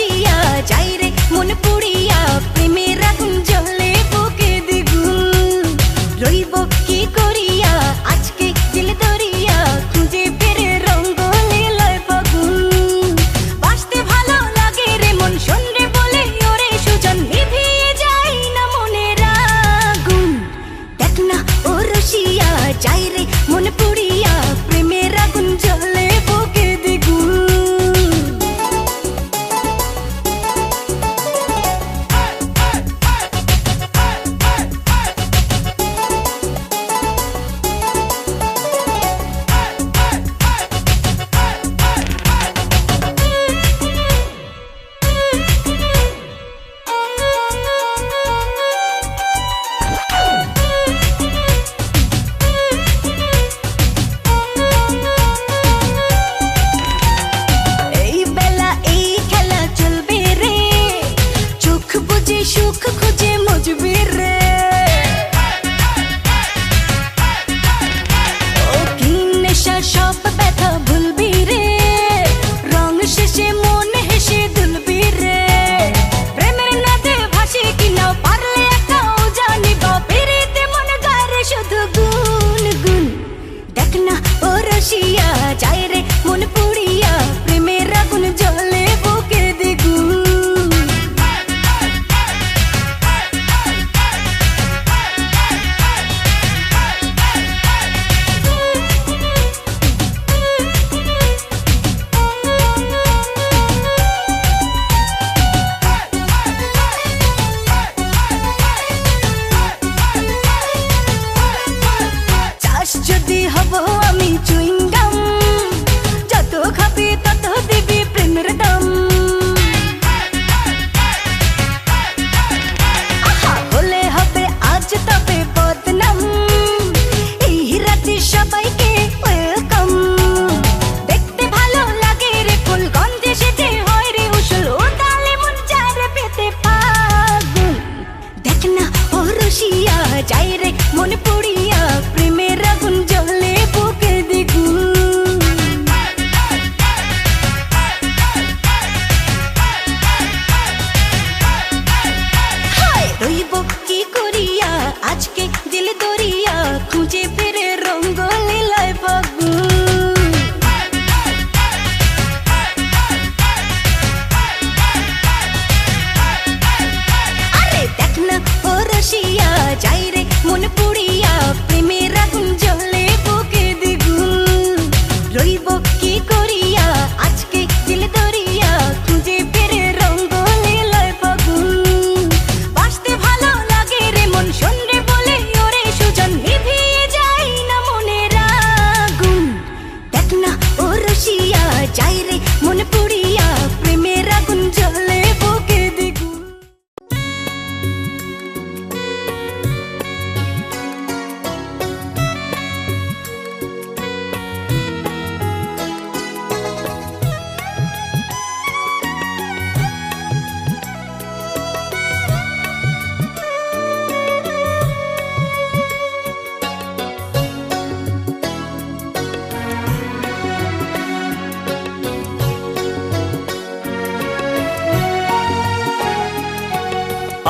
she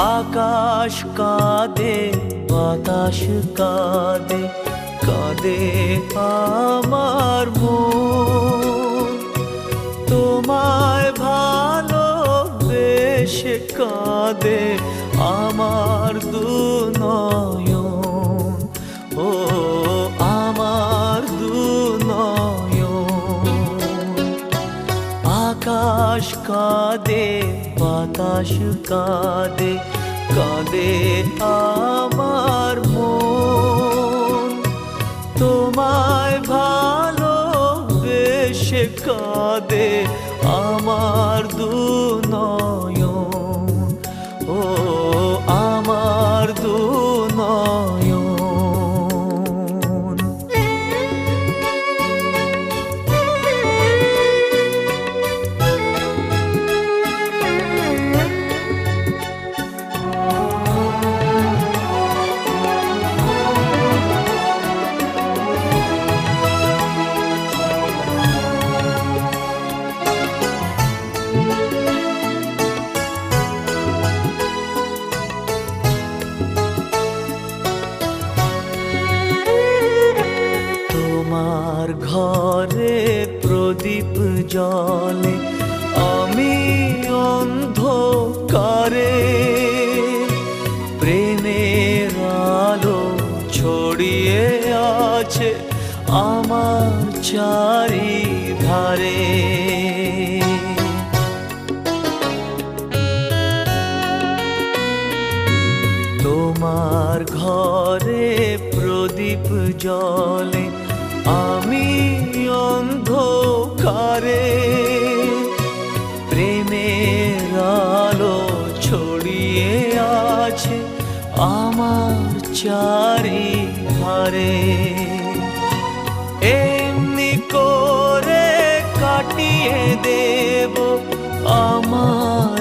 আকাশ কাঁদে, বাতাস কাঁদে কাঁদে আমার মন। তোমায় ভালোবেসে কাঁদে আমার দু ও, আমার আকাশ কাঁদে বাতাস কাঁদে কাঁদে আমার মন। তোমায় ভালো বেশে কাঁদে আমার দু নয় জলে আমি অন্ধকারে প্রেমের আলো ছড়িয়ে আছে আমার চারিধারে। তোমার ঘরে প্রদীপ জলে অন্ধকারে প্রেমের আলো ছড়িয়ে আছে আমার চারি ধারে এমনি করে কাটিয়ে দেব আমার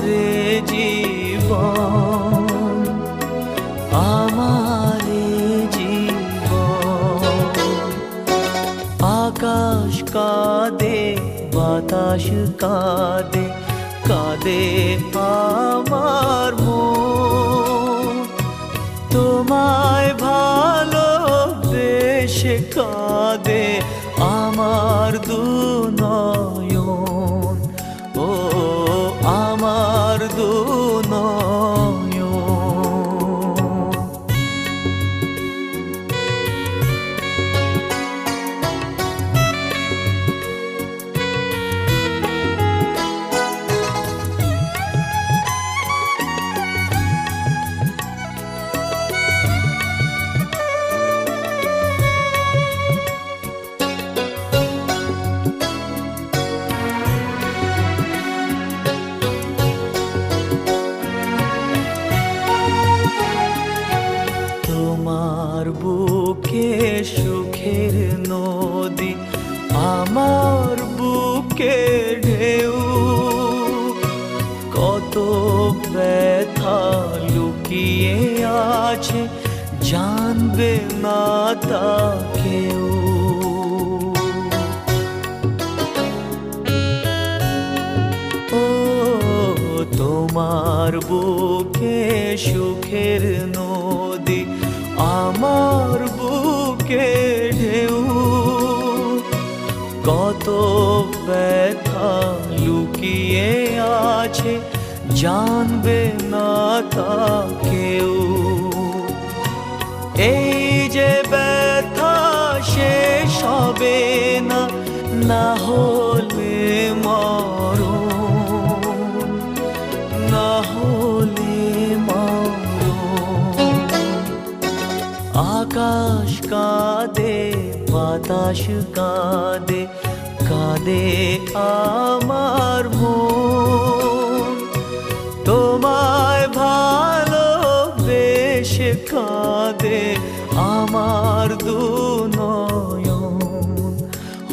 বাতাস কাঁদে কাঁদে আমার মো তোমায় ভালো দেশে কাঁদে আমার দু বুকে ঢেউ। কত ব্যথা লুকিয়ে আছে, জানবে না তা তোমার বুকে সুখের নদী, আমার বুকে ঢেউ। কত ব্যথা লুকিয়ে আছে, জানবে না তা কেউ। এই যে ব্যথা শেষ হবে না না হলে মরণ, না হলে মরণ। আকাশ কাঁদে বাতাস কাঁদে কাঁদে আমার মন। তোমায় ভালো বেশে কাঁদে আমার দু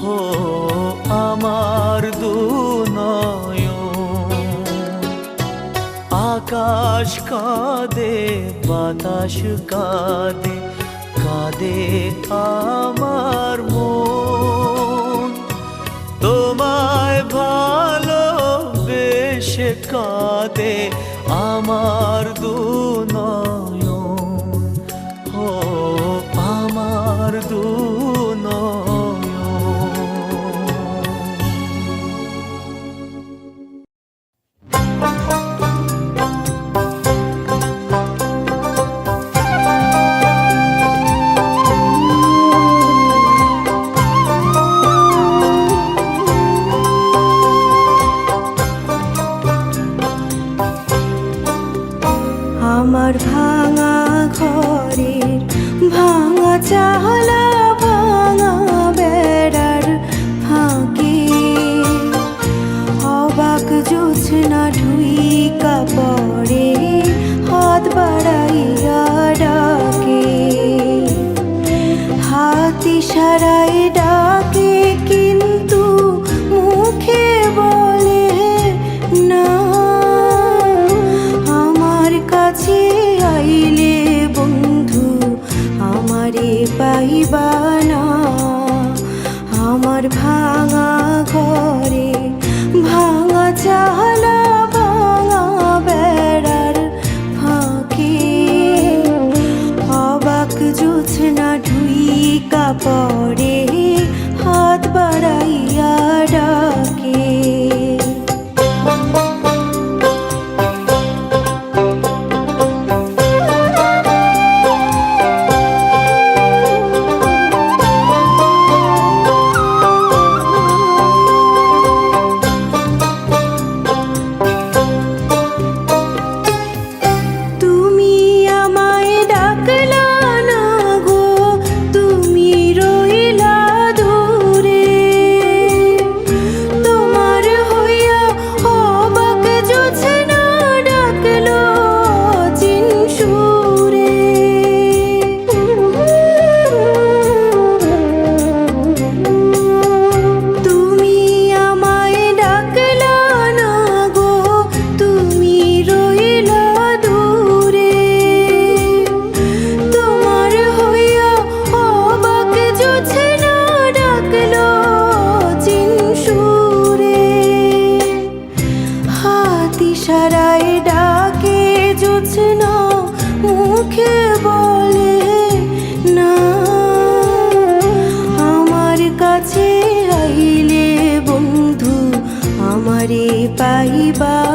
হো আমার দু নয়ন আকাশ কাঁদে, বাতাস কাঁদে কাঁদে আমার মন। তোমায় ভালো বেশে কাঁদে আমার দু হাতি ডাকে কিন্তু মুখে বলে না। আমার কাছে আইলে বন্ধু, আমারে পাইবা না। আমার ভাঙা ঘরে ভাঙা চালা ইশারায় ডাকে জোৎস্না মুখে বলে না আমার কাছে আইলে বন্ধু আমারে পাইবা